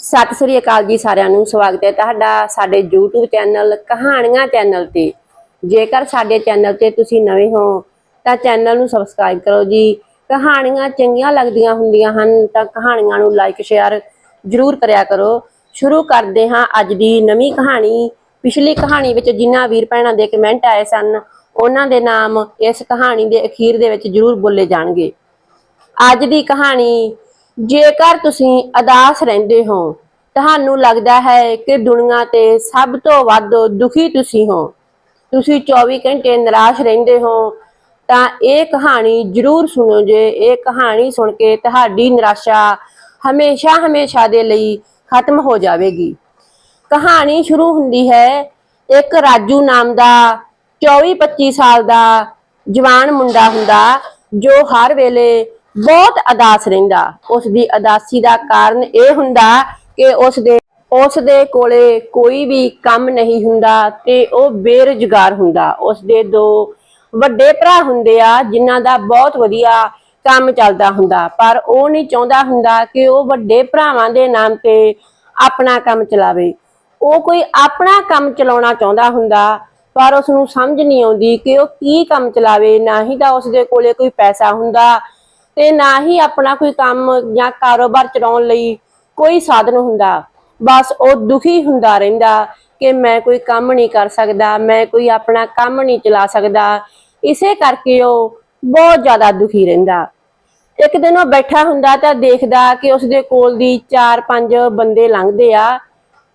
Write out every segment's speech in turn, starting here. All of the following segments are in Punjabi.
ਸਤਿ ਸ੍ਰੀ ਅਕਾਲ ਜੀ ਸਾਰਿਆਂ ਨੂੰ, ਸਵਾਗਤ ਹੈ ਤੁਹਾਡਾ ਸਾਡੇ YouTube ਚੈਨਲ ਕਹਾਣੀਆਂ ਚੈਨਲ ਤੇ। ਜੇਕਰ ਸਾਡੇ ਚੈਨਲ ਤੇ ਤੁਸੀਂ ਨਵੇਂ ਹੋ, ਤਾਂ ਚੈਨਲ ਨੂੰ ਸਬਸਕ੍ਰਾਈਬ ਕਰੋ ਜੀ। ਕਹਾਣੀਆਂ ਚੰਗੀਆਂ ਲੱਗਦੀਆਂ ਹੁੰਦੀਆਂ ਹਨ, ਤਾਂ ਕਹਾਣੀਆਂ ਨੂੰ ਲਾਈਕ ਸ਼ੇਅਰ ਜਰੂਰ ਕਰਿਆ ਕਰੋ। ਸ਼ੁਰੂ ਕਰਦੇ ਹਾਂ ਅੱਜ ਦੀ ਨਵੀਂ ਕਹਾਣੀ। ਪਿਛਲੀ ਕਹਾਣੀ ਵਿੱਚ ਜਿਨ੍ਹਾਂ ਵੀਰ ਭੈਣਾਂ ਦੇ ਕਮੈਂਟ ਆਏ ਸਨ, ਉਹਨਾਂ ਦੇ ਨਾਮ ਇਸ ਕਹਾਣੀ ਦੇ ਅਖੀਰ ਦੇ ਵਿੱਚ ਜਰੂਰ ਬੋਲੇ ਜਾਣਗੇ। ਅੱਜ ਦੀ ਕਹਾਣੀ ਜੇਕਰ ਤੁਸੀਂ ਅਦਾਸ ਰਹਿੰਦੇ ਹੋ, ਤੁਹਾਨੂੰ ਲੱਗਦਾ ਹੈ ਕਿ ਦੁਨੀਆ ਤੇ ਸਭ ਤੋਂ ਵੱਧ ਦੁਖੀ ਤੁਸੀਂ ਹੋ। ਤੁਸੀਂ 24 ਘੰਟੇ ਨਿਰਾਸ਼ ਰਹਿੰਦੇ ਹੋ, ਤਾਂ ਇਹ ਕਹਾਣੀ ਜਰੂਰ ਸੁਣੋ ਜੇ ਇਹ ਕਹਾਣੀ ਸੁਣ ਕੇ ਤੁਹਾਡੀ ਨਿਰਾਸ਼ਾ ਹਮੇਸ਼ਾ ਹਮੇਸ਼ਾ ਦੇ ਲਈ ਖਤਮ ਹੋ ਜਾਵੇਗੀ। ਕਹਾਣੀ ਸ਼ੁਰੂ ਹੁੰਦੀ ਹੈ, ਇੱਕ ਰਾਜੂ ਨਾਮ ਦਾ 24-25 ਸਾਲ ਦਾ ਜਵਾਨ ਮੁੰਡਾ ਹੁੰਦਾ, ਜੋ ਹਰ ਵੇਲੇ ਬਹੁਤ ਅਦਾਸ ਰਹਿੰਦਾ। ਉਸ ਦੀ ਅਦਾਸੀ ਦਾ ਕਾਰਨ ਇਹ ਹੁੰਦਾ ਕਿ ਉਸ ਦੇ ਉਸ ਦੇ ਕੋਲੇ ਕੋਈ ਵੀ ਕੰਮ ਨਹੀਂ ਹੁੰਦਾ ਤੇ ਉਹ ਬੇਰੁਜ਼ਗਾਰ ਹੁੰਦਾ। ਉਸ ਦੇ ਦੋ ਵੱਡੇ ਭਰਾ ਹੁੰਦੇ ਆ, ਜਿਨ੍ਹਾਂ ਦਾ ਬਹੁਤ ਵਧੀਆ ਕੰਮ ਚੱਲਦਾ ਹੁੰਦਾ, ਪਰ ਉਹ ਨਹੀਂ ਚਾਹੁੰਦਾ ਹੁੰਦਾ ਕਿ ਉਹ ਵੱਡੇ ਭਰਾਵਾਂ ਦੇ ਨਾਮ ਤੇ ਆਪਣਾ ਕੰਮ ਚਲਾਵੇ। ਉਹ ਕੋਈ ਆਪਣਾ ਕੰਮ ਚਲਾਉਣਾ ਚਾਹੁੰਦਾ ਹੁੰਦਾ, ਪਰ ਉਸ ਨੂੰ ਸਮਝ ਨਹੀਂ ਆਉਂਦੀ ਕਿ ਉਹ ਕੀ ਕੰਮ ਚਲਾਵੇ। ਨਾ ਹੀ ਤਾਂ ਉਸ ਦੇ ਕੋਲੇ ਕੋਈ ਪੈਸਾ ਹੁੰਦਾ ਤੇ ਨਾ ਹੀ ਆਪਣਾ ਕੋਈ ਕੰਮ ਜਾਂ ਕਾਰੋਬਾਰ ਚਲਾਉਣ ਲਈ ਕੋਈ ਸਾਧਨ ਹੁੰਦਾ। ਬਸ ਉਹ ਦੁਖੀ ਹੁੰਦਾ ਰਹਿੰਦਾ ਕਿ ਮੈਂ ਕੋਈ ਕੰਮ ਨਹੀਂ ਕਰ ਸਕਦਾ, ਮੈਂ ਕੋਈ ਆਪਣਾ ਕੰਮ ਨਹੀਂ ਚਲਾ ਸਕਦਾ। ਇਸੇ ਕਰਕੇ ਉਹ ਬਹੁਤ ਜ਼ਿਆਦਾ ਦੁਖੀ ਰਹਿੰਦਾ। ਇੱਕ ਦਿਨ ਉਹ ਬੈਠਾ ਹੁੰਦਾ ਤਾਂ ਦੇਖਦਾ ਕਿ ਉਸ ਦੇ ਕੋਲ ਦੀ 4-5 ਬੰਦੇ ਲੰਘਦੇ ਆ।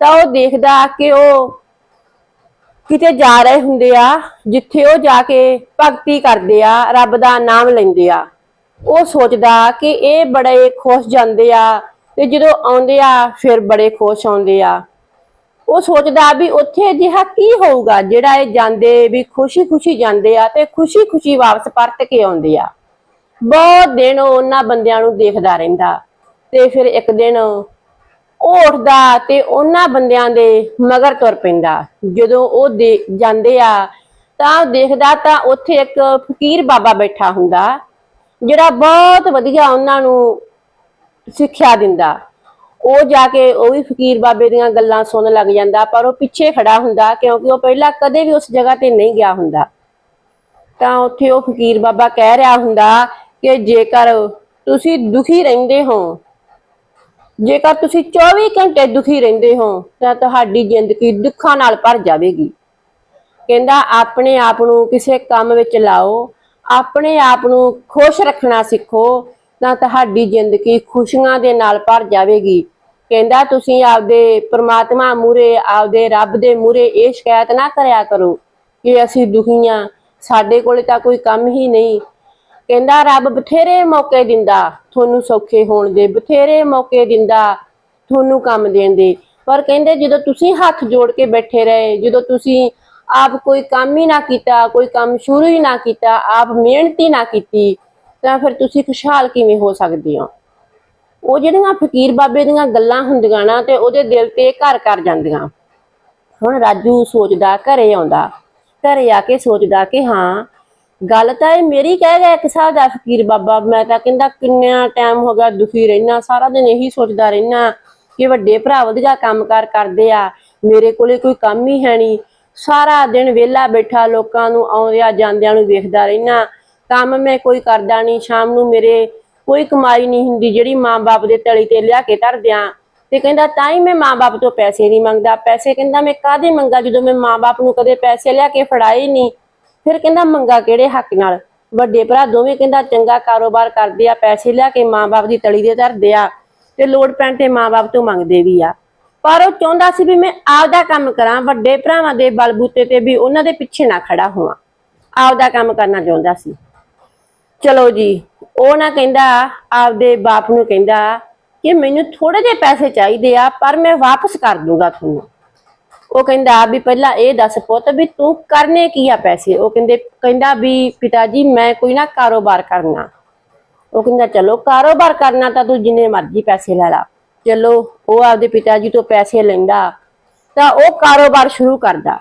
ਤਾਂ ਉਹ ਦੇਖਦਾ ਕਿ ਉਹ ਕਿਤੇ ਜਾ ਰਹੇ ਹੁੰਦੇ ਆ, ਜਿੱਥੇ ਉਹ ਜਾ ਕੇ ਭਗਤੀ ਕਰਦੇ ਆ, ਰੱਬ ਦਾ ਨਾਮ ਲੈਂਦੇ ਆ। ਉਹ ਸੋਚਦਾ ਕਿ ਇਹ ਬੜੇ ਖੁਸ਼ ਜਾਂਦੇ ਆ ਤੇ ਜਦੋਂ ਆਉਂਦੇ ਆ, ਫਿਰ ਬੜੇ ਖੁਸ਼ ਆਉਂਦੇ ਆ। ਉਹ ਸੋਚਦਾ ਵੀ ਉੱਥੇ ਅਜਿਹਾ ਕੀ ਹੋਊਗਾ, ਜਿਹੜਾ ਇਹ ਜਾਂਦੇ ਵੀ ਖੁਸ਼ੀ-ਖੁਸ਼ੀ ਜਾਂਦੇ ਆ ਤੇ ਖੁਸ਼ੀ-ਖੁਸ਼ੀ ਵਾਪਸ ਪਰਤ ਕੇ ਆਉਂਦੇ ਆ। ਬਹੁਤ ਦਿਨ ਉਹਨਾਂ ਬੰਦਿਆਂ ਨੂੰ ਦੇਖਦਾ ਰਹਿੰਦਾ ਤੇ ਫਿਰ ਇੱਕ ਦਿਨ ਉਹ ਉੱਠਦਾ ਤੇ ਉਹਨਾਂ ਬੰਦਿਆਂ ਦੇ ਮਗਰ ਤੁਰ ਪੈਂਦਾ। ਜਦੋਂ ਉਹ ਦੇ, ਜਾਂਦੇ ਆ ਤਾਂ ਦੇਖਦਾ ਤਾਂ ਉੱਥੇ ਇੱਕ ਫਕੀਰ ਬਾਬਾ ਬੈਠਾ ਹੁੰਦਾ ਜਿਹੜਾ ਬਹੁਤ ਵਧੀਆ ਉਹਨਾਂ ਨੂੰ ਸਿੱਖਿਆ ਦਿੰਦਾ, ਉਹ ਜਾ ਕੇ ਉਹ ਵੀ ਫਕੀਰ ਬਾਬੇ ਦੀਆਂ ਗੱਲਾਂ ਸੁਣਨ ਲੱਗ ਜਾਂਦਾ, ਪਰ ਉਹ ਪਿੱਛੇ ਖੜਾ ਹੁੰਦਾ ਕਿਉਂਕਿ ਉਹ ਪਹਿਲਾਂ ਕਦੇ ਵੀ ਉਸ ਜਗ੍ਹਾ ਤੇ ਨਹੀਂ ਗਿਆ ਹੁੰਦਾ। ਤਾਂ ਉੱਥੇ ਉਹ ਫਕੀਰ ਬਾਬਾ ਕਹਿ ਰਿਹਾ ਹੁੰਦਾ ਕਿ ਜੇਕਰ ਤੁਸੀਂ ਦੁਖੀ ਰਹਿੰਦੇ ਹੋ, ਜੇਕਰ ਤੁਸੀਂ 24 ਘੰਟੇ ਦੁਖੀ ਰਹਿੰਦੇ ਹੋ, ਤਾਂ ਤੁਹਾਡੀ ਜ਼ਿੰਦਗੀ ਦੁੱਖਾਂ ਨਾਲ ਭਰ ਜਾਵੇਗੀ। ਕਹਿੰਦਾ, ਆਪਣੇ ਆਪ ਨੂੰ ਕਿਸੇ ਕੰਮ ਵਿੱਚ ਲਾਓ ਆਪਣੇ ਆਪ ਨੂੰ ਖੁਸ਼ ਰੱਖਣਾ ਸਿੱਖੋ, ਤਾਂ ਤੁਹਾਡੀ ਜ਼ਿੰਦਗੀ ਖੁਸ਼ੀਆਂ ਦੇ ਨਾਲ ਭਰ ਜਾਵੇਗੀ। ਕਹਿੰਦਾ, ਤੁਸੀਂ ਆਪਦੇ ਪ੍ਰਮਾਤਮਾ ਮੂਰੇ ਆਪਦੇ ਰੱਬ ਦੇ ਮੂਰੇ ਇਹ ਸ਼ਿਕਾਇਤ ਨਾ ਕਰਿਆ ਕਰੋ ਕਿ ਅਸੀਂ ਦੁਖੀਆਂ ਸਾਡੇ ਕੋਲੇ ਤਾਂ ਕੋਈ ਕੰਮ ਹੀ ਨਹੀਂ। ਕਹਿੰਦਾ, ਰੱਬ ਬਥੇਰੇ ਮੌਕੇ ਦਿੰਦਾ। ਤੁਹਾਨੂੰ ਸੌਖੇ ਹੋਣ ਦੇ ਬਥੇਰੇ ਮੌਕੇ ਦਿੰਦਾ। ਤੁਹਾਨੂੰ ਕੰਮ ਦੇਣ ਦੇ। ਪਰ ਕਹਿੰਦੇ, ਜਦੋਂ ਤੁਸੀਂ ਹੱਥ ਜੋੜ ਕੇ ਬੈਠੇ ਰਹੇ, ਜਦੋਂ ਤੁਸੀਂ ਆਪ ਕੋਈ ਕੰਮ ਹੀ ਨਾ ਕੀਤਾ, ਕੋਈ ਕੰਮ ਸ਼ੁਰੂ ਹੀ ਨਾ ਕੀਤਾ, ਆਪ ਮਿਹਨਤ ਹੀ ਨਾ ਕੀਤੀ, ਤਾਂ ਫਿਰ ਤੁਸੀਂ ਖੁਸ਼ਹਾਲ ਕਿਵੇਂ ਹੋ ਸਕਦੇ ਹੋ? ਉਹ ਜਿਹੜੀਆਂ ਫਕੀਰ ਬਾਬੇ ਦੀਆਂ ਗੱਲਾਂ ਹੁੰਦੀਆਂ ਨਾ ਤੇ ਉਹਦੇ ਦਿਲ ਤੇ ਘਰ ਕਰ ਜਾਂਦੀਆਂ। ਹੁਣ ਰਾਜੂ ਸੋਚਦਾ ਘਰੇ ਆਉਂਦਾ, ਘਰੇ ਆ ਕੇ ਸੋਚਦਾ ਕਿ ਹਾਂ, ਗੱਲ ਤਾਂ ਇਹ ਮੇਰੀ ਕਹਿ ਗਿਆ ਇੱਕ ਸਾਹ ਦਾ ਫਕੀਰ ਬਾਬਾ, ਮੈਂ ਤਾਂ ਕਹਿੰਦਾ ਕਿੰਨਾ ਟਾਈਮ ਹੋ ਗਿਆ ਦੁਖੀ ਰਹਿਣਾ ਸਾਰਾ ਦਿਨ ਇਹੀ ਸੋਚਦਾ ਰਹਿਣਾ ਕਿ ਵੱਡੇ ਭਰਾ ਵਧੀਆ ਕੰਮਕਾਰ ਕਰਦੇ ਆ, ਮੇਰੇ ਕੋਲੇ ਕੋਈ ਕੰਮ ਹੀ ਹੈ ਨਹੀਂ ਸਾਰਾ ਦਿਨ ਵਿਹਲਾ ਬੈਠਾ ਲੋਕਾਂ ਨੂੰ ਆਉਂਦਿਆਂ ਜਾਂਦਿਆਂ ਨੂੰ ਵੇਖਦਾ ਰਹਿਣਾ ਕੰਮ ਮੈਂ ਕੋਈ ਕਰਦਾ ਨਹੀਂ, ਸ਼ਾਮ ਨੂੰ ਮੇਰੇ ਕੋਈ ਕਮਾਈ ਨਹੀਂ ਹੁੰਦੀ ਜਿਹੜੀ ਮਾਂ-ਬਾਪ ਦੇ ਤਲੀ ਤੇ ਲਿਆ ਕੇ ਧਰ ਦਿਆਂ। ਤੇ ਕਹਿੰਦਾ, ਤਾਂ ਹੀ ਮੈਂ ਮਾਂ-ਬਾਪ ਤੋਂ ਪੈਸੇ ਨਹੀਂ ਮੰਗਦਾ। ਪੈਸੇ ਕਹਿੰਦਾ, ਮੈਂ ਕਾਹਦੇ ਮੰਗਾ? ਜਦੋਂ ਮੈਂ ਮਾਂ-ਬਾਪ ਨੂੰ ਕਦੇ ਪੈਸੇ ਲਿਆ ਕੇ ਫੜਾਏ ਨਹੀਂ, ਫਿਰ ਕਹਿੰਦਾ, ਮੰਗਾ ਕਿਹੜੇ ਹੱਕ ਨਾਲ? ਵੱਡੇ ਭਰਾ ਦੋਵੇਂ ਕਹਿੰਦਾ, ਚੰਗਾ ਕਾਰੋਬਾਰ ਕਰਦੇ ਆ, ਪੈਸੇ ਲਿਆ ਕੇ ਮਾਂ-ਬਾਪ ਦੀ ਤਲੀ ਦੇ ਧਰਦੇ ਆ। ਤੇ ਲੋੜ ਪੈਣ ਤੇ ਮਾਂ-ਬਾਪ ਤੋਂ ਮੰਗਦੇ ਵੀ ਆ। ਪਰ ਉਹ ਚਾਹੁੰਦਾ ਸੀ ਵੀ ਮੈਂ ਆਪਦਾ ਕੰਮ ਕਰਾਂ, ਵੱਡੇ ਭਰਾਵਾਂ ਦੇ ਬਲਬੂਤੇ ਤੇ ਵੀ ਉਹਨਾਂ ਦੇ ਪਿੱਛੇ ਨਾ ਖੜਾ ਹੋਵਾਂ। ਆਪਦਾ ਕੰਮ ਕਰਨਾ ਚਾਹੁੰਦਾ ਸੀ। ਚਲੋ ਜੀ, ਉਹ ਨਾ ਕਹਿੰਦਾ, ਆਪਦੇ ਬਾਪ ਨੂੰ ਕਹਿੰਦਾ ਕਿ ਮੈਨੂੰ ਥੋੜੇ ਜਿਹੇ ਪੈਸੇ ਚਾਹੀਦੇ ਆ, ਪਰ ਮੈਂ ਵਾਪਸ ਕਰ ਦੂੰਗਾ ਤੁਹਾਨੂੰ। ਉਹ ਕਹਿੰਦਾ ਵੀ ਪਹਿਲਾਂ ਇਹ ਦੱਸ ਪੁੱਤ ਵੀ ਤੂੰ ਕਰਨੇ ਕੀ ਆ ਪੈਸੇ? ਉਹ ਕਹਿੰਦੇ, ਕਹਿੰਦਾ ਵੀ ਪਿਤਾ ਜੀ ਮੈਂ ਕੋਈ ਨਾ ਕਾਰੋਬਾਰ ਕਰਨਾ। ਉਹ ਕਹਿੰਦਾ, ਚਲੋ ਕਾਰੋਬਾਰ ਕਰਨਾ ਤਾਂ ਤੂੰ ਜਿੰਨੇ ਮਰਜ਼ੀ ਪੈਸੇ ਲੈ ਲਾ। ਚਲੋ ਉਹ ਆਪਦੇ ਪਿਤਾ ਜੀ ਤੋਂ ਪੈਸੇ ਲੈਂਦਾ ਤਾਂ ਉਹ ਕਾਰੋਬਾਰ ਸ਼ੁਰੂ ਕਰਦਾ।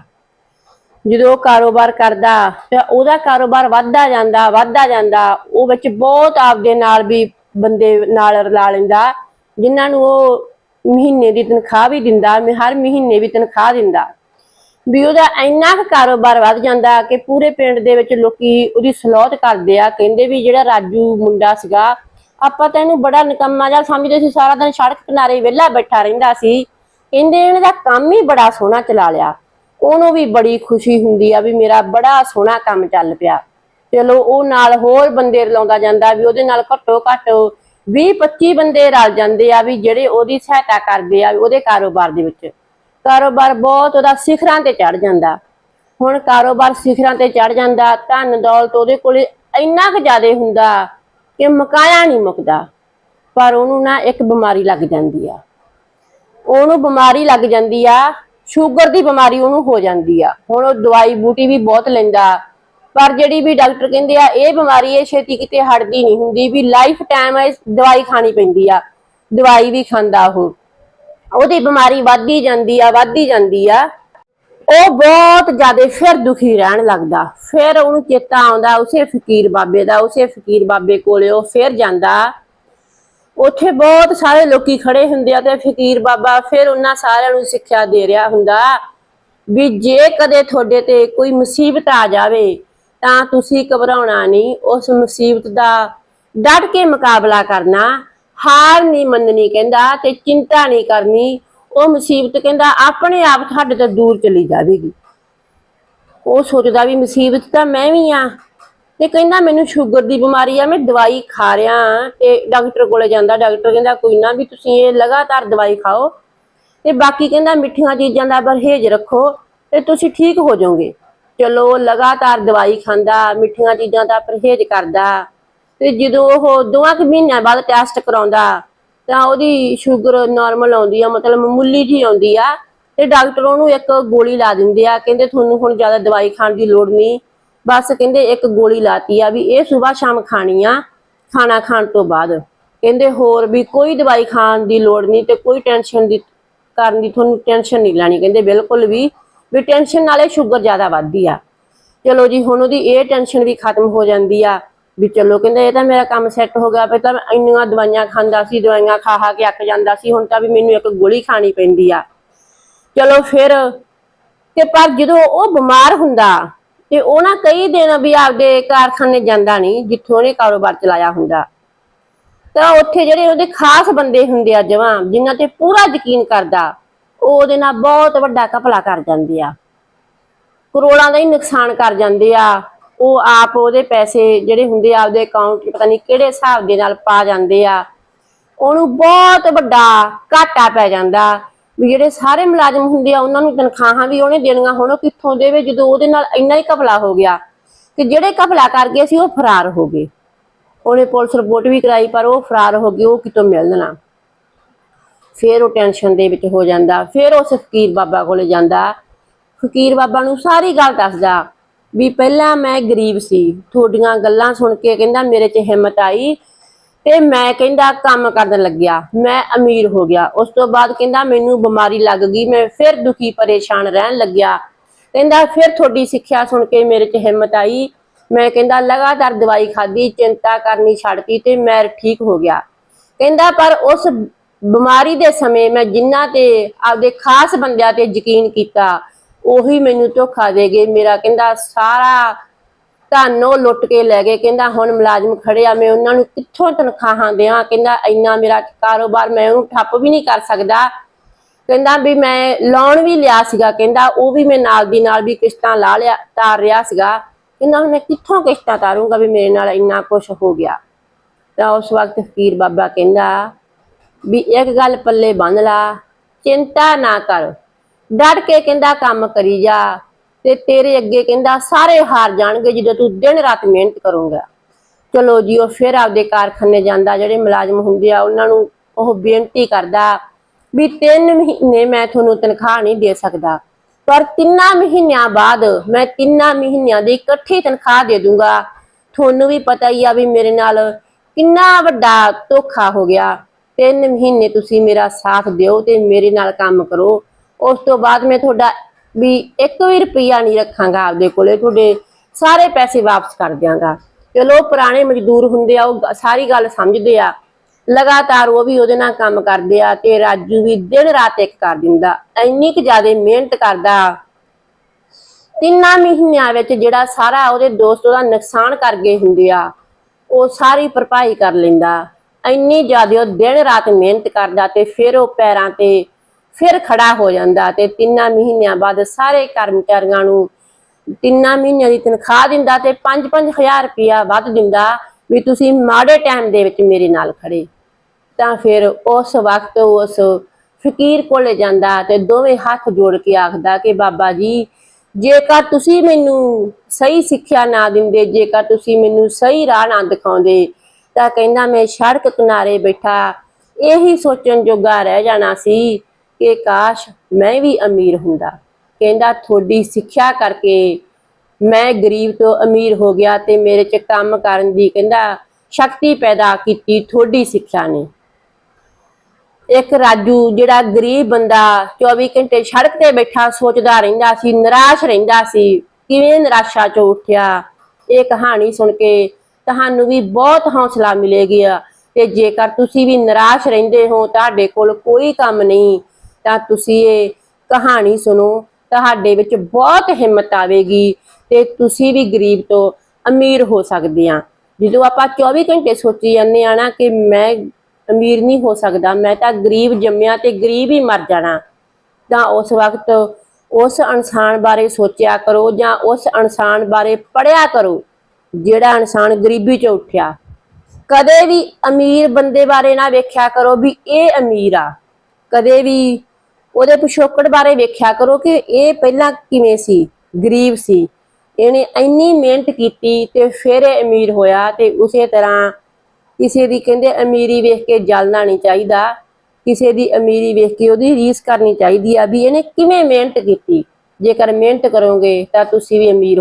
ਜਦੋਂ ਉਹ ਕਾਰੋਬਾਰ ਕਰਦਾ, ਤਾਂ ਉਹਦਾ ਕਾਰੋਬਾਰ ਵੱਧਦਾ ਜਾਂਦਾ ਵੱਧਦਾ ਜਾਂਦਾ। ਉਹ ਵਿੱਚ ਬਹੁਤ ਆਪਦੇ ਨਾਲ ਵੀ ਬੰਦੇ ਨਾਲ ਰਲਾ ਲੈਂਦਾ, ਜਿਨ੍ਹਾਂ ਨੂੰ ਉਹ ਮਹੀਨੇ ਦੀ ਤਨਖਾਹ ਵੀ ਦਿੰਦਾ ਹਰ ਮਹੀਨੇ ਵੀ ਤਨਖਾਹ ਦਿੰਦਾ। ਵੀ ਉਹਦਾ ਇੰਨਾ ਕੁ ਕਾਰੋਬਾਰ ਵੱਧ ਜਾਂਦਾ ਕਿ ਪੂਰੇ ਪਿੰਡ ਦੇ ਵਿੱਚ ਲੋਕੀ ਉਹਦੀ ਸਲੋਤ ਕਰਦੇ ਆ। ਕਹਿੰਦੇ ਵੀ ਜਿਹੜਾ ਰਾਜੂ ਮੁੰਡਾ ਸੀਗਾ ਆਪਾਂ ਤਾਂ ਇਹਨੂੰ ਬੜਾ ਨਿਕੰਮਾ ਜਿਹਾ ਸਮਝਦੇ ਸੀ, ਸਾਰਾ ਦਿਨ ਸੜਕ ਕਿਨਾਰੇ ਵਿਹਲਾ ਬੈਠਾ ਰਹਿੰਦਾ ਸੀ। ਕਹਿੰਦੇ ਇਹਨੇ ਦਾ ਕੰਮ ਹੀ ਬੜਾ ਸੋਹਣਾ ਚਲਾ ਲਿਆ। ਉਹਨੂੰ ਵੀ ਬੜੀ ਖੁਸ਼ੀ ਹੁੰਦੀ ਆ ਵੀ ਮੇਰਾ ਬੜਾ ਸੋਹਣਾ ਕੰਮ ਚੱਲ ਪਿਆ। ਚਲੋ, ਉਹ ਨਾਲ ਹੋਰ ਬੰਦੇ ਰਲਾਉਂਦਾ ਜਾਂਦਾ ਵੀ ਉਹਦੇ ਨਾਲ ਘੱਟੋ ਘੱਟ 20 25 ਬੰਦੇ ਰਲ ਜਾਂਦੇ ਆ ਵੀ ਜਿਹੜੇ ਉਹਦੀ ਸਹਾਇਤਾ ਕਰਦੇ ਆ ਵੀ ਉਹਦੇ ਕਾਰੋਬਾਰ ਦੇ ਵਿੱਚ। ਕਾਰੋਬਾਰ ਬਹੁਤ ਉਹਦਾ ਸਿਖਰਾਂ ਤੇ ਚੜ ਜਾਂਦਾ। ਹੁਣ ਕਾਰੋਬਾਰ ਸਿਖਰਾਂ ਤੇ ਚੜ ਜਾਂਦਾ ਧਨ ਦੌਲਤ ਉਹਦੇ ਕੋਲੇ ਇੰਨਾ ਕੁ ਜ਼ਿਆਦਾ ਹੁੰਦਾ। ਕਿ ਮਕਾਇਆ ਨਹੀਂ ਮੁੱਕਦਾ, ਪਰ ਉਹਨੂੰ ਨਾ ਇੱਕ ਬਿਮਾਰੀ ਲੱਗ ਜਾਂਦੀ ਆ। ਉਹਨੂੰ ਬਿਮਾਰੀ ਲੱਗ ਜਾਂਦੀ ਆ, ਸ਼ੂਗਰ ਦੀ ਬਿਮਾਰੀ ਉਹਨੂੰ ਹੋ ਜਾਂਦੀ ਆ। ਹੁਣ ਉਹ ਦਵਾਈ ਬੂਟੀ ਵੀ ਬਹੁਤ ਲੈਂਦਾ, ਪਰ ਜਿਹੜੀ ਵੀ ਡਾਕਟਰ ਕਹਿੰਦੇ ਆ, ਇਹ ਬਿਮਾਰੀ ਇਹ ਛੇਤੀ ਕਿਤੇ ਹਟਦੀ ਨਹੀਂ ਹੁੰਦੀ ਵੀ ਲਾਈਫ ਟਾਈਮ ਇਹ ਦਵਾਈ ਖਾਣੀ ਪੈਂਦੀ ਆ, ਦਵਾਈ ਵੀ ਖਾਂਦਾ ਉਹ। ਉਹਦੀ ਬਿਮਾਰੀ ਵੱਧਦੀ ਜਾਂਦੀ ਆ, ਵੱਧਦੀ ਜਾਂਦੀ ਆ। ਉਹ ਬਹੁਤ ਜ਼ਿਆਦਾ ਫਿਰ ਦੁਖੀ ਰਹਿਣ ਲੱਗਦਾ। ਫਿਰ ਉਹਨੂੰ ਚੇਤਾ ਆਉਂਦਾ, ਉਸੇ ਫਕੀਰ ਬਾਬੇ ਦਾ, ਉਸੇ ਫਕੀਰ ਬਾਬੇ ਕੋਲੇ ਉਹ ਫਿਰ ਜਾਂਦਾ। ਉੱਥੇ ਬਹੁਤ ਸਾਰੇ ਲੋਕੀ ਖੜੇ ਹੁੰਦੇ ਆ ਤੇ ਫਕੀਰ ਬਾਬਾ ਫਿਰ ਉਹਨਾਂ ਸਾਰਿਆਂ ਨੂੰ ਸਿੱਖਿਆ ਦੇ ਰਿਹਾ ਹੁੰਦਾ ਵੀ ਜੇ ਕਦੇ ਤੁਹਾਡੇ ਤੇ ਕੋਈ ਮੁਸੀਬਤ ਆ ਜਾਵੇ ਤਾਂ ਤੁਸੀਂ ਘਬਰਾਉਣਾ ਨਹੀਂ, ਉਸ ਮੁਸੀਬਤ ਦਾ ਡਟ ਕੇ ਮੁਕਾਬਲਾ ਕਰਨਾ। ਹਾਰ ਨਹੀਂ ਮੰਨਣੀ ਕਹਿੰਦਾ ਤੇ ਚਿੰਤਾ ਨਹੀਂ ਕਰਨੀ। ਉਹ ਮੁਸੀਬਤ ਕਹਿੰਦਾ, ਆਪਣੇ ਆਪ ਤੁਹਾਡੇ ਤੋਂ ਦੂਰ ਚਲੀ ਜਾਵੇਗੀ। ਉਹ ਸੋਚਦਾ ਵੀ ਮੁਸੀਬਤ ਤਾਂ ਮੈਂ ਵੀ ਆ। ਤੇ ਕਹਿੰਦਾ, ਮੈਨੂੰ ਸ਼ੂਗਰ ਦੀ ਬਿਮਾਰੀ ਆ, ਮੈਂ ਦਵਾਈ ਖਾ ਰਿਹਾ ਤੇ ਡਾਕਟਰ ਕੋਲੇ ਜਾਂਦਾ, ਡਾਕਟਰ ਕਹਿੰਦਾ, ਕੋਈ ਨਾ ਵੀ ਤੁਸੀਂ ਇਹ ਲਗਾਤਾਰ ਦਵਾਈ ਖਾਓ। ਤੇ ਬਾਕੀ ਕਹਿੰਦਾ, ਮਿੱਠੀਆਂ ਚੀਜ਼ਾਂ ਦਾ ਪਰਹੇਜ਼ ਰੱਖੋ ਤੇ ਤੁਸੀਂ ਠੀਕ ਹੋ ਜਾਓਗੇ। ਚਲੋ ਲਗਾਤਾਰ ਦਵਾਈ ਖਾਂਦਾ, ਮਿੱਠੀਆਂ ਚੀਜ਼ਾਂ ਦਾ ਪਰਹੇਜ਼ ਕਰਦਾ। ਤੇ ਜਦੋਂ ਉਹ ਦੋਵਾਂ ਕੁ ਮਹੀਨਿਆਂ ਬਾਅਦ ਟੈਸਟ ਕਰਾਉਂਦਾ ਤਾਂ ਉਹਦੀ ਸ਼ੂਗਰ ਨਾਰਮਲ ਆਉਂਦੀ ਆ, ਮਤਲਬ ਮਾਮੂਲੀ ਜੀ ਆਉਂਦੀ ਆ, ਤੇ ਡਾਕਟਰ ਉਹਨੂੰ ਇੱਕ ਗੋਲੀ ਲਾ ਦਿੰਦੇ ਆ, ਕਹਿੰਦੇ ਤੁਹਾਨੂੰ ਹੁਣ ਜ਼ਿਆਦਾ ਦਵਾਈ ਖਾਣ ਦੀ ਲੋੜ ਨਹੀਂ। ਬਸ ਕਹਿੰਦੇ ਇੱਕ ਗੋਲੀ ਲਾਤੀ ਆ ਵੀ ਇਹ ਸਵੇਰ ਸ਼ਾਮ ਖਾਣੀ ਆ, ਖਾਣਾ ਖਾਣ ਤੋਂ ਬਾਅਦ। ਕਹਿੰਦੇ ਹੋਰ ਵੀ ਕੋਈ ਦਵਾਈ ਖਾਣ ਦੀ ਲੋੜ ਨਹੀਂ ਤੇ ਕੋਈ ਟੈਨਸ਼ਨ ਦੀ ਕਰਨ ਦੀ ਤੁਹਾਨੂੰ ਟੈਨਸ਼ਨ ਨਹੀਂ ਲੈਣੀ। ਕਹਿੰਦੇ ਬਿਲਕੁਲ ਵੀ ਵੀ ਟੈਨਸ਼ਨ ਨਾਲੇ ਸ਼ੂਗਰ ਜ਼ਿਆਦਾ ਵੱਧਦੀ ਆ। ਚਲੋ ਜੀ, ਹੁਣ ਉਹਦੀ ਇਹ ਟੈਨਸ਼ਨ ਵੀ ਖਤਮ ਹੋ ਜਾਂਦੀ ਆ। ਵੀ ਚਲੋ, ਕਹਿੰਦੇ ਇਹ ਤਾਂ ਮੇਰਾ ਕੰਮ ਸੈੱਟ ਹੋ ਗਿਆ ਪਹਿਲਾਂ ਮੈਂ ਇੰਨੀਆਂ ਦਵਾਈਆਂ ਖਾਂਦਾ ਸੀ, ਦਵਾਈਆਂ ਖਾ ਖਾ ਕੇ ਅੱਕ ਜਾਂਦਾ ਸੀ, ਹੁਣ ਤਾਂ ਵੀ ਮੈਨੂੰ ਇੱਕ ਗੋਲੀ ਖਾਣੀ ਪੈਂਦੀ ਆ। ਚਲੋ ਫਿਰ, ਤੇ ਪਰ ਜਦੋਂ ਉਹ ਬਿਮਾਰ ਹੁੰਦਾ, ਤੇ ਉਹ ਨਾ ਕਈ ਦਿਨ ਵੀ ਆਪਦੇ ਕਾਰਖਾਨੇ ਜਾਂਦਾ ਨਹੀਂ ਜਿੱਥੋਂ ਉਹਨੇ ਕਾਰੋਬਾਰ ਚਲਾਇਆ ਹੁੰਦਾ। ਤਾਂ ਉੱਥੇ ਜਿਹੜੇ ਉਹਦੇ ਖਾਸ ਬੰਦੇ ਹੁੰਦੇ ਆ ਜਵਾਂ, ਜਿਨ੍ਹਾਂ ਤੇ ਪੂਰਾ ਯਕੀਨ ਕਰਦਾ, ਉਹ ਉਹਦੇ ਨਾਲ ਬਹੁਤ ਵੱਡਾ ਘਪਲਾ ਕਰ ਜਾਂਦੇ ਆ। ਕਰੋੜਾਂ ਦਾ ਹੀ ਨੁਕਸਾਨ ਕਰ ਜਾਂਦੇ ਆ। ਉਹ ਆਪ ਉਹਦੇ ਪੈਸੇ ਜਿਹੜੇ ਹੁੰਦੇ ਆ, ਆਪਦੇ ਅਕਾਊਂਟ ਪਤਾ ਨਹੀਂ ਕਿਹੜੇ ਹਿਸਾਬ ਦੇ ਨਾਲ ਪਾ ਜਾਂਦੇ ਆ। ਉਹਨੂੰ ਬਹੁਤ ਵੱਡਾ ਘਾਟਾ ਪੈ ਜਾਂਦਾ। ਵੀ ਜਿਹੜੇ ਸਾਰੇ ਮੁਲਾਜ਼ਮ ਹੁੰਦੇ ਆ, ਉਹਨਾਂ ਨੂੰ ਤਨਖਾਹਾਂ ਵੀ ਉਹਨੇ ਦੇਣੀਆਂ, ਹੁਣ ਉਹ ਕਿੱਥੋਂ ਦੇਵੇ, ਜਦੋਂ ਉਹਦੇ ਨਾਲ ਇੰਨਾ ਹੀ ਘਪਲਾ ਹੋ ਗਿਆ। ਕਿ ਜਿਹੜੇ ਘਪਲਾ ਕਰ ਗਏ ਸੀ, ਉਹ ਫਰਾਰ ਹੋ ਗਏ। ਉਹਨੇ ਪੁਲਿਸ ਰਿਪੋਰਟ ਵੀ ਕਰਾਈ, ਪਰ ਉਹ ਫਰਾਰ ਹੋ ਗਏ, ਉਹ ਕਿਤੋਂ ਮਿਲਣਾ ਫਿਰ ਉਹ ਟੈਨਸ਼ਨ ਦੇ ਵਿੱਚ ਹੋ ਜਾਂਦਾ। ਫਿਰ ਉਸ ਫਕੀਰ ਬਾਬਾ ਕੋਲੇ ਜਾਂਦਾ। ਫਕੀਰ ਬਾਬਾ ਨੂੰ ਸਾਰੀ ਗੱਲ ਦੱਸਦਾ। ਵੀ ਪਹਿਲਾਂ ਮੈਂ ਗਰੀਬ ਸੀ। ਤੁਹਾਡੀਆਂ ਗੱਲਾਂ ਸੁਣ ਕੇ ਕਹਿੰਦਾ ਮੇਰੇ 'ਚ ਹਿੰਮਤ ਆਈ ਤੇ ਮੈਂ ਕਹਿੰਦਾ ਕੰਮ ਕਰਨ ਲੱਗਿਆ। ਮੈਂ ਅਮੀਰ ਹੋ ਗਿਆ। ਉਸ ਤੋਂ ਬਾਅਦ ਕਹਿੰਦਾ ਮੈਨੂੰ ਬਿਮਾਰੀ ਲੱਗ ਗਈ। ਮੈਂ ਫਿਰ ਦੁਖੀ, ਪਰੇਸ਼ਾਨ ਰਹਿਣ ਲੱਗਿਆ। ਕਹਿੰਦਾ ਫਿਰ ਤੁਹਾਡੀ ਸਿੱਖਿਆ ਸੁਣ ਕੇ ਮੇਰੇ 'ਚ ਹਿੰਮਤ ਆਈ। ਮੈਂ ਕਹਿੰਦਾ ਲਗਾਤਾਰ ਦਵਾਈ ਖਾਧੀ, ਚਿੰਤਾ ਕਰਨੀ ਛੱਡਤੀ ਤੇ ਮੈਂ ਠੀਕ ਹੋ ਗਿਆ। ਕਹਿੰਦਾ ਪਰ ਉਸ ਬਿਮਾਰੀ ਦੇ ਸਮੇਂ ਮੈਂ ਜਿੰਨਾ ਤੇ ਆਪਦੇ ਖਾਸ ਬੰਦਿਆਂ ਤੇ ਯਕੀਨ ਕੀਤਾ ਉਹੀ ਮੈਨੂੰ ਧੋਖਾ ਦੇ ਗਏ। ਮੇਰਾ ਕਹਿੰਦਾ, ਸਾਰਾ ਧਨ ਉਹ ਲੁੱਟ ਕੇ ਲੈ ਗਏ। ਕਹਿੰਦਾ, ਹੁਣ ਮੁਲਾਜ਼ਮ ਖੜੇ ਆ, ਮੈਂ ਉਹਨਾਂ ਨੂੰ ਕਿੱਥੋਂ ਤਨਖਾਹਾਂ ਦਿਆਂ ਕਹਿੰਦਾ, ਇੰਨਾ ਮੇਰਾ ਕਾਰੋਬਾਰ ਮੈਂ ਉਹਨੂੰ ਠੱਪ ਵੀ ਨਹੀਂ ਕਰ ਸਕਦਾ। ਕਹਿੰਦਾ ਵੀ ਮੈਂ ਲੋਨ ਵੀ ਲਿਆ ਸੀਗਾ। ਕਹਿੰਦਾ, ਉਹ ਵੀ ਮੈਂ ਨਾਲ ਦੀ ਨਾਲ ਵੀ ਕਿਸ਼ਤਾਂ ਲਾ ਲਿਆ, ਤਾਰ ਰਿਹਾ ਸੀਗਾ। ਕਹਿੰਦਾ ਹੁਣ ਮੈਂ ਕਿੱਥੋਂ ਕਿਸ਼ਤਾਂ ਤਾਰੂੰਗਾ ਵੀ ਮੇਰੇ ਨਾਲ ਇੰਨਾ ਕੁਝ ਹੋ ਗਿਆ? ਤਾਂ ਉਸ ਵਕਤ ਫਕੀਰ ਬਾਬਾ ਕਹਿੰਦਾ ਵੀ, ਇੱਕ ਗੱਲ ਪੱਲੇ ਬੰਨ ਲਾ, ਚਿੰਤਾ ਨਾ ਕਰ। ਡਟ ਕੇ ਕਹਿੰਦਾ, ਕੰਮ ਕਰੀ ਜਾ। ਤੇ ਤੇਰੇ ਅੱਗੇ ਕਹਿੰਦਾ, ਸਾਰੇ ਹਾਰ ਜਾਣਗੇ ਜਦੋਂ ਤੂੰ ਦਿਨ ਰਾਤ ਮਿਹਨਤ ਕਰੂੰਗਾ। ਚਲੋ ਜੀ, ਉਹ ਫਿਰ ਆਪਦੇ ਕਾਰਖਾਨੇ ਜਾਂਦਾ, ਜਿਹੜੇ ਮੁਲਾਜ਼ਮ ਹੁੰਦੇ ਆ, ਉਹਨਾਂ ਨੂੰ ਉਹ ਬੇਨਤੀ ਕਰਦਾ ਵੀ 3 ਮਹੀਨੇ ਮੈਂ ਤੁਹਾਨੂੰ ਤਨਖਾਹ ਨਹੀਂ ਦੇ ਸਕਦਾ। ਪਰ ਤਿੰਨਾਂ ਮਹੀਨਿਆਂ ਬਾਅਦ ਮੈਂ ਤਿੰਨਾਂ ਮਹੀਨਿਆਂ ਦੀ ਇਕੱਠੀ ਤਨਖਾਹ ਦੇ ਦੂੰਗਾ। ਤੁਹਾਨੂੰ ਵੀ ਪਤਾ ਹੀ ਆ ਵੀ ਮੇਰੇ ਨਾਲ ਕਿੰਨਾ ਵੱਡਾ ਧੋਖਾ ਹੋ ਗਿਆ। ਤਿੰਨ ਮਹੀਨੇ ਤੁਸੀਂ ਮੇਰਾ ਸਾਥ ਦਿਓ ਤੇ ਮੇਰੇ ਨਾਲ ਕੰਮ ਕਰੋ। ਉਸ ਤੋਂ ਬਾਅਦ ਮੈਂ ਤੁਹਾਡਾ ਵੀ ਇੱਕ ਵੀ ਰੁਪਈਆ ਨਹੀਂ ਰੱਖਾਂਗਾ ਆਪਦੇ ਕੋਲੇ, ਤੁਹਾਡੇ ਸਾਰੇ ਪੈਸੇ ਵਾਪਸ ਕਰ ਦਿਆਂਗਾ। ਚਲੋ, ਪੁਰਾਣੇ ਮਜ਼ਦੂਰ ਹੁੰਦੇ ਆ, ਉਹ ਸਾਰੀ ਗੱਲ ਸਮਝਦੇ ਆ। ਲਗਾਤਾਰ ਉਹ ਵੀ ਉਹਦੇ ਨਾਲ ਕੰਮ ਕਰਦੇ ਆ ਤੇ ਰਾਜੂ ਵੀ ਦਿਨ ਰਾਤ ਇੱਕ ਕਰ ਦਿੰਦਾ। ਇੰਨੀ ਕੁ ਜ਼ਿਆਦਾ ਮਿਹਨਤ ਕਰਦਾ। ਤਿੰਨਾਂ ਮਹੀਨਿਆਂ ਵਿੱਚ ਜਿਹੜਾ ਸਾਰਾ ਉਹਦੇ ਦੋਸਤ ਉਹਦਾ ਨੁਕਸਾਨ ਕਰ ਗਏ ਹੁੰਦੇ ਆ, ਉਹ ਸਾਰੀ ਭਰਪਾਈ ਕਰ ਲੈਂਦਾ। ਇੰਨੀ ਜ਼ਿਆਦਾ ਉਹ ਦਿਨ ਰਾਤ ਮਿਹਨਤ ਕਰਦਾ ਤੇ ਫਿਰ ਉਹ ਪੈਰਾਂ ਤੇ ਫਿਰ ਖੜਾ ਹੋ ਜਾਂਦਾ ਤੇ ਤਿੰਨਾਂ ਮਹੀਨਿਆਂ ਬਾਅਦ ਸਾਰੇ ਕਰਮਚਾਰੀਆਂ ਨੂੰ ਤਿੰਨਾਂ ਮਹੀਨਿਆਂ ਦੀ ਤਨਖਾਹ ਦਿੰਦਾ ਤੇ 5-5000 ਰੁਪਇਆ ਵੱਧ ਦਿੰਦਾ ਵੀ ਤੁਸੀਂ ਮਾੜੇ ਟਾਈਮ ਦੇ ਵਿੱਚ ਮੇਰੇ ਨਾਲ ਖੜੇ। ਤਾਂ ਫਿਰ ਉਸ ਵਕਤ ਉਸ ਫਕੀਰ ਕੋਲੇ ਜਾਂਦਾ ਤੇ ਦੋਵੇਂ ਹੱਥ ਜੋੜ ਕੇ ਆਖਦਾ ਕਿ ਬਾਬਾ ਜੀ, ਜੇਕਰ ਤੁਸੀਂ ਮੈਨੂੰ ਸਹੀ ਸਿੱਖਿਆ ਨਾ ਦਿੰਦੇ, ਜੇਕਰ ਤੁਸੀਂ ਮੈਨੂੰ ਸਹੀ ਰਾਹ ਨਾ ਦਿਖਾਉਂਦੇ, ਤਾਂ ਕਹਿੰਦਾ ਮੈਂ ਸੜਕ ਕਿਨਾਰੇ ਬੈਠਾ। ਇਹੀ ਸੋਚਣ ਜੋਗਾ ਰਹਿ ਜਾਣਾ ਸੀ ਕਿ ਕਾਸ਼ ਮੈਂ ਵੀ ਅਮੀਰ ਹੁੰਦਾ। ਕਹਿੰਦਾ, ਤੁਹਾਡੀ ਸਿੱਖਿਆ ਕਰਕੇ ਮੈਂ ਗਰੀਬ ਤੋਂ ਅਮੀਰ ਹੋ ਗਿਆ ਤੇ ਮੇਰੇ 'ਚ ਕੰਮ ਕਰਨ ਦੀ, ਕਹਿੰਦਾ, ਸ਼ਕਤੀ ਪੈਦਾ ਕੀਤੀ ਤੁਹਾਡੀ ਸਿੱਖਿਆ ਨੇ। ਇੱਕ ਰਾਜੂ ਜਿਹੜਾ ਗਰੀਬ ਬੰਦਾ 24 ਘੰਟੇ ਸੜਕ ਤੇ ਬੈਠਾ ਸੋਚਦਾ ਰਹਿੰਦਾ ਸੀ, ਨਿਰਾਸ਼ ਰਹਿੰਦਾ ਸੀ, ਕਿਵੇਂ ਨਿਰਾਸ਼ਾ ਚੋਂ ਉੱਠਿਆ? ਇਹ ਕਹਾਣੀ ਸੁਣ ਕੇ ਤੁਹਾਨੂੰ ਵੀ ਬਹੁਤ ਹੌਸਲਾ ਮਿਲੇਗਾ ਤੇ ਜੇਕਰ ਤੁਸੀਂ ਵੀ ਨਿਰਾਸ਼ ਰਹਿੰਦੇ ਹੋ, ਤੁਹਾਡੇ ਕੋਲ ਕੋਈ ਕੰਮ ਨਹੀਂ। ਤਾਂ ਤੁਸੀਂ ਇਹ ਕਹਾਣੀ ਸੁਣੋ, ਤੁਹਾਡੇ ਵਿੱਚ ਬਹੁਤ ਹਿੰਮਤ ਆਵੇਗੀ ਤੇ ਤੁਸੀਂ ਵੀ ਗਰੀਬ ਤੋਂ ਅਮੀਰ ਹੋ ਸਕਦੇ ਆ ਜਦੋਂ ਆਪਾਂ 24 ਘੰਟੇ ਸੋਚੀ ਜਾਂਦੇ ਆ ਨਾ ਕਿ ਮੈਂ ਅਮੀਰ ਨਹੀਂ ਹੋ ਸਕਦਾ, ਮੈਂ ਤਾਂ ਗਰੀਬ ਜੰਮਿਆ ਤੇ ਗਰੀਬ ਹੀ ਮਰ ਜਾਣਾ। ਤਾਂ ਉਸ ਵਕਤ ਉਸ ਇਨਸਾਨ ਬਾਰੇ ਸੋਚਿਆ ਕਰੋ ਜਾਂ ਉਸ ਇਨਸਾਨ ਬਾਰੇ ਪੜਿਆ ਕਰੋ, ਜਿਹੜਾ ਇਨਸਾਨ ਗਰੀਬੀ ਚੋਂ ਉੱਠਿਆ। ਕਦੇ ਵੀ ਅਮੀਰ ਬੰਦੇ ਬਾਰੇ ਨਾ ਵੇਖਿਆ ਕਰੋ ਵੀ ਇਹ ਅਮੀਰ ਆ। ਕਦੇ ਵੀ ਉਹਦੇ ਪਿਛੋਕੜ ਬਾਰੇ ਵੇਖਿਆ ਕਰੋ ਕਿ ਇਹ ਪਹਿਲਾਂ ਕਿਵੇਂ ਸੀ, ਗਰੀਬ ਸੀ। ਇਹਨੇ ਇੰਨੀ ਮਿਹਨਤ ਕੀਤੀ ਤੇ ਫਿਰ ਅਮੀਰ ਹੋਇਆ ਤੇ ਉਸੇ ਤਰ੍ਹਾਂ ਕਿਸੇ ਦੀ ਕਹਿੰਦੇ ਅਮੀਰੀ ਵੇਖ ਕੇ ਜਲਣਾ ਨਹੀਂ ਚਾਹੀਦਾ, ਕਿਸੇ ਦੀ ਅਮੀਰੀ ਵੇਖ ਕੇ ਉਹਦੀ ਰੀਸ ਕਰਨੀ ਚਾਹੀਦੀ ਆ ਵੀ ਇਹਨੇ ਕਿਵੇਂ ਮਿਹਨਤ ਕੀਤੀ। ਜੇਕਰ ਮਿਹਨਤ ਕਰੋਗੇ ਤਾਂ ਤੁਸੀਂ ਵੀ ਅਮੀਰ